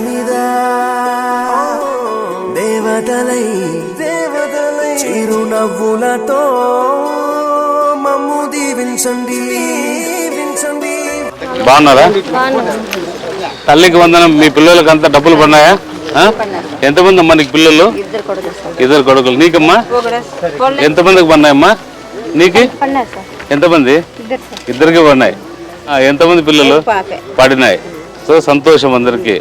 మీద దేవతలై దేవతలై. చిరునవ్వులతో మమ్ము దీవించండి. దీవించండి. బాగున్నారా? తల్లికి వందనం మీ పిల్లలకి అంతా డబ్బులు పడినాయా? ఎంతమంది అమ్మా నీకు పిల్లలు? ఇద్దరు కొడుకులు నీకమ్మా? ఎంతమందికి పడినాయమ్మా నీకు? ఎంతమంది? ఇద్దరికి పడినాయి ఆ, ఎంతమంది పిల్లలు? పడినాయి. సో సంతోషం అందరికీ.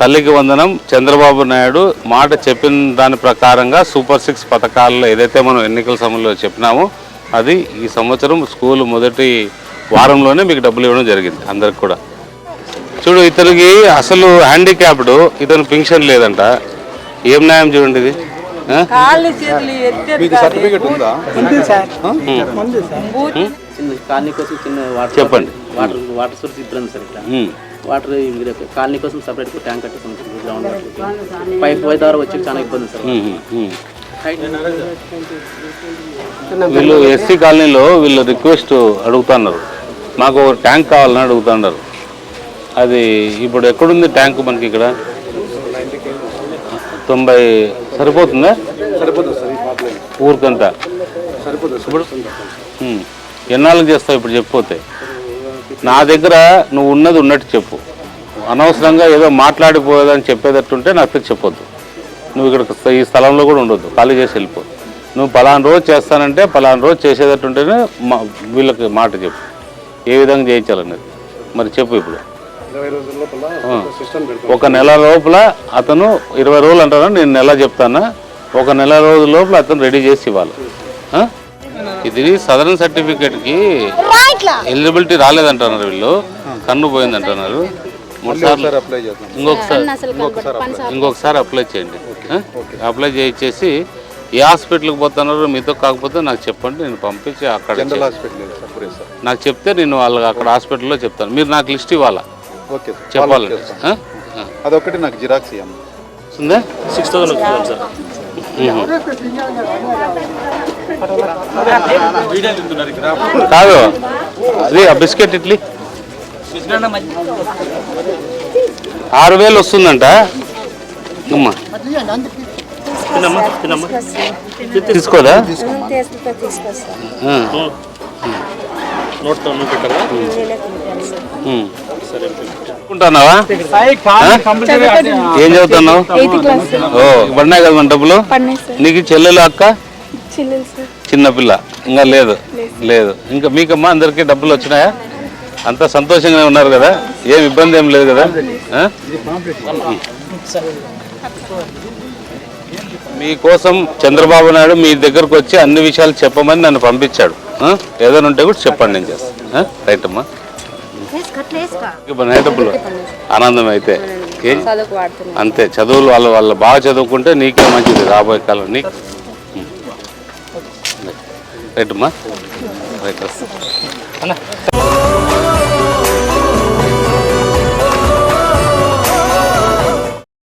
తల్లికి వందనం చంద్రబాబు నాయుడు మాట చెప్పిన దాని ప్రకారంగా సూపర్ సిక్స్ పథకాల్లో ఏదైతే మనం ఎన్నికల సమయంలో చెప్పినామో అది ఈ సంవత్సరం స్కూల్ మొదటి వారంలోనే మీకు డబ్బులు ఇవ్వడం జరిగింది అందరికి కూడా. చూడు ఇతనికి అసలు హ్యాండిక్యాప్డ్ ఇతను పింఛన్ లేదంట. ఏం న్యాయం చూడండి ఇది? ఆ? మీకు సర్టిఫికెట్ ఉందా? చిన్న కాలనీ కోసం చిన్న వాటర్ చెప్పండి. వాటర్ వాటర్ సోర్స్ ఇబ్బంది సార్. వాటర్ మీరు కాలనీ కోసం సపరేట్ ట్యాంక్ కట్టుకుంటాం గ్రౌండ్ వాటర్ పైప్ పై ద్వారా వచ్చి చాలా ఇబ్బంది సార్. వీళ్ళు ఎస్సీ కాలనీలో వీళ్ళు రిక్వెస్ట్ అడుగుతున్నారు. మాకు ఒక ట్యాంక్ కావాలని అడుగుతున్నారు. అది ఇప్పుడు ఎక్కడుంది ట్యాంక్ మనకి ఇక్కడ? తొంభై సరిపోతుందా? ఊరికంతా. సరిపోతుంది ఇప్పుడు ఉమ్. ఎన్నాళ్ళకి చేస్తావు ఇప్పుడు చెప్పిపోతే? నా దగ్గర నువ్వు ఉన్నది ఉన్నట్టు చెప్పు. అనవసరంగా ఏదో మాట్లాడిపోయేదని చెప్పేటట్టుంటే నాకు చెప్పొద్దు. నువ్వు ఇక్కడ ఈ స్థలంలో కూడా ఉండొద్దు. ఖాళీ చేసి వెళ్ళిపో. నువ్వు పలానా రోజు చేస్తానంటే పలానా రోజు చేసేటట్టుంటేనే మా వీళ్ళకి మాట చెప్పు. ఏ విధంగా చేయించాలనేది మరి చెప్పు ఇప్పుడు. ఒక నెల లోపల అతను ఇరవై రోజులు అంటాను నేను నెల చెప్తాను ఒక నెల రోజుల లోపల అతను రెడీ చేసి ఇవ్వాలి? ఇది సదరన్ సర్టిఫికేట్కి ఎలిజిబిలిటీ రాలేదంటున్నారు వీళ్ళు. కన్ను పోయిందంటున్నారు. మూడు సార్లు చేద్దాం. ఇంకొకసారి ఇంకొకసారి అప్లై చేయండి? అప్లై చేయించేసి ఏ హాస్పిటల్కి పోతున్నారు మీతో కాకపోతే నాకు చెప్పండి నేను పంపించి అక్కడ జనరల్ హాస్పిటల్ లేదు సార్ పురే సార్. నాకు చెప్తే నేను వాళ్ళకి అక్కడ హాస్పిటల్లో చెప్తాను. మీరు నాకు లిస్ట్ ఇవ్వాలా? చెప్పాలి. అదొకటి నాకు జిరాక్స్ ఇవ్వండి. సిక్స్ థౌసండ్ వస్తుంది సార్. కాదు. అది ఆ బిస్కెట్ ఇడ్లీ. ఆరు వేలు వస్తుందంట. అమ్మా. తీసుకోదా? ఏం చదువుతున్నావు? ఓ పడినాయి కదా మన డబ్బులు. నీకు చెల్లెలు అక్క? చిన్నపిల్ల ఇంకా లేదు. లేదు ఇంకా మీకమ్మా అందరికీ డబ్బులు వచ్చినాయా? అంతా సంతోషంగానే ఉన్నారు కదా? ఏం ఇబ్బంది ఏం లేదు కదా? మీకోసం చంద్రబాబు నాయుడు మీ దగ్గరకు వచ్చి అన్ని విషయాలు చెప్పమని నన్ను పంపించాడు? ఏదైనా ఉంటే కూడా చెప్పండి నేను చేస్తాను? రైట్ అమ్మా. డబ్బులు. ఆనందం అయితే. అంతే. చదువులు వాళ్ళు వాళ్ళు బాగా చదువుకుంటే నీకే మంచిది రాబోయే కాలం. నీకు రైట్ అమ్మా రైట్